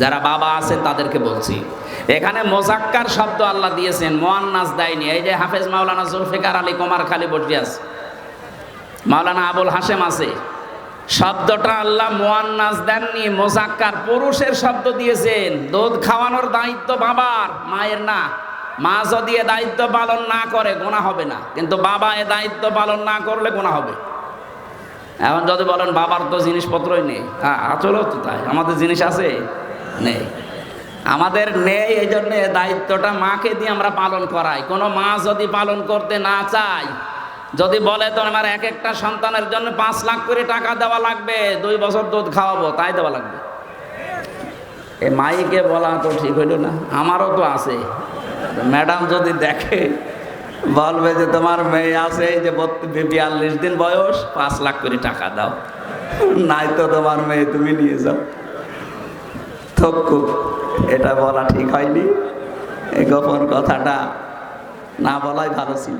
যারা বাবা আছেন তাদেরকে বলছি। এখানে মোজাক্কার শব্দ আল্লাহ দিয়েছেন, মোয়ান্নাস দেয়নি। এই যে হাফেজ মাওলানা জুলফিকার আলী কুমার খালি আছে। মাওলানা আবুল হাসেম আছে। শব্দটা আল্লাহ মোয়ান্নাস দেননি, মোজাক্কার পুরুষের শব্দ দিয়েছেন। দুধ খাওয়ানোর দায়িত্ব বাবার, মায়ের না। মা যদি এ দায়িত্ব পালন না করে গোনা হবে না। কিন্তু বাবা এ দায়িত্ব পালন না করলে গোনা হবে। এখন যদি বলেন, বাবার তো জিনিসপত্রই নেই। হ্যাঁ আচলও তো তাই। আমাদের জিনিস আছে। নেই। আমাদের নেই এই জন্য দায়িত্বটা মাকে দিয়ে আমরা পালন করাই। কোনো মা যদি পালন করতে না চায়, যদি বলে তো আমার এক একটা সন্তানের জন্য পাঁচ লাখ করে টাকা দেওয়া লাগবে, দুই বছর দুধ খাওয়াবো, তাই দেওয়া লাগবে। এ মাইকে বলা তো ঠিক হইল না, আমারও তো আছে। ম্যাডাম যদি দেখে, বলবে যে তোমার মেয়ে আছে যে বিয়াল্লিশ দিন বয়স, পাঁচ লাখ করে টাকা দাও। নাই তো তোমার মেয়ে, তুমি নিয়ে যাও। থক্কু এটা বলা ঠিক হয়নি। এই গোপন কথাটা না বলাই ভালো ছিল।